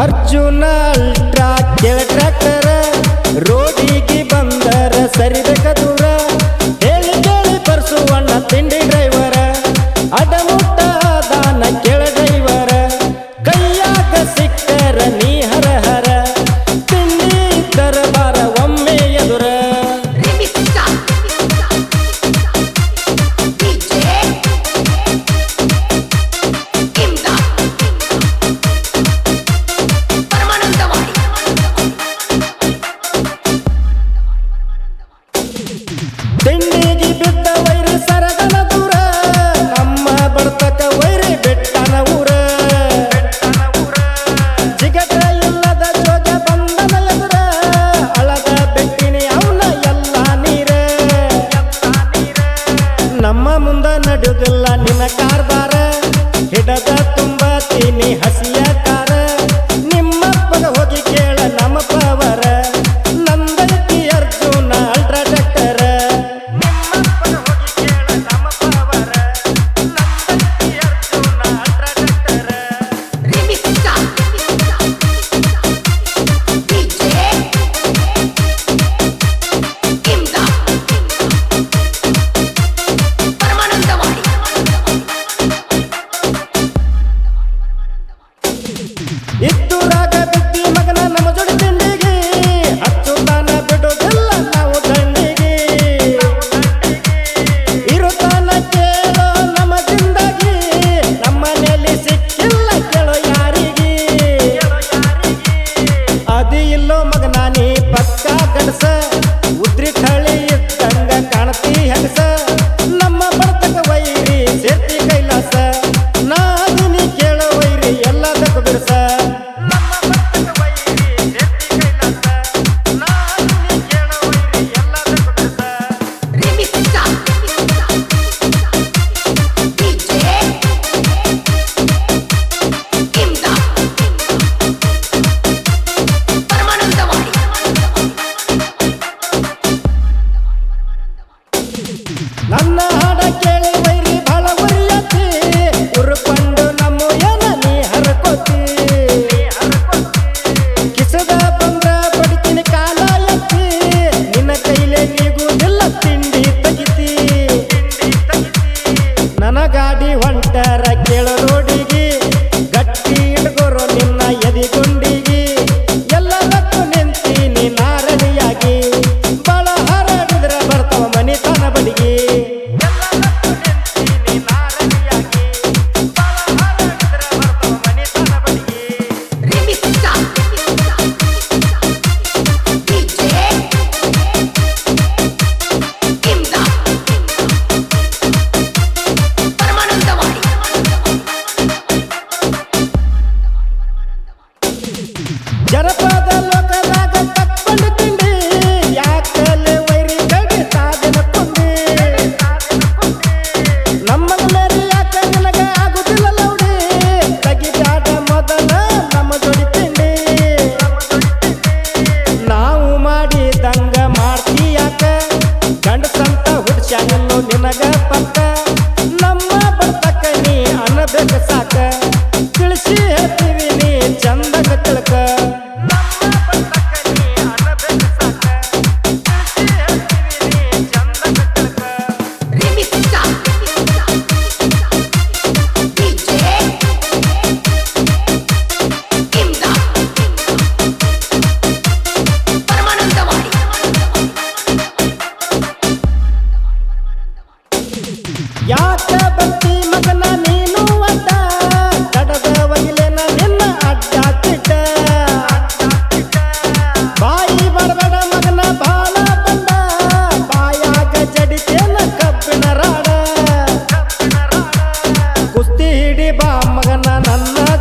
Arjuna ultra ಕೆಳ tractor ರೋಡಿಗೆ ಬಂದರ ಸರಿದ ನಮ್ಮ ಮುಂದೆ ನಡೆಯುವುದಿಲ್ಲ ನಿನ್ನ ಕಾರ್ದಾರ ಹಿಡದ ತುಂಬಾ ತೀನಿ ಹಸಿ ಎಲ್ಲೋ ನನಗಾಡಿ ಗಾಡಿ ಹೊಂಟರ ಮನ್ಯಾಗ ನಮ್ಮ ಬರ್ತಕ್ಕ ನೀ ಅನ್ನಬೇಕು ಸಾಕ. ತಿಳಿಸಿ ಹೇಳ್ತೀವಿ ನೀ ಚಂದಕ ತಿಳ್ಕ. ಬಾ ಮಗನ ನನ್ನ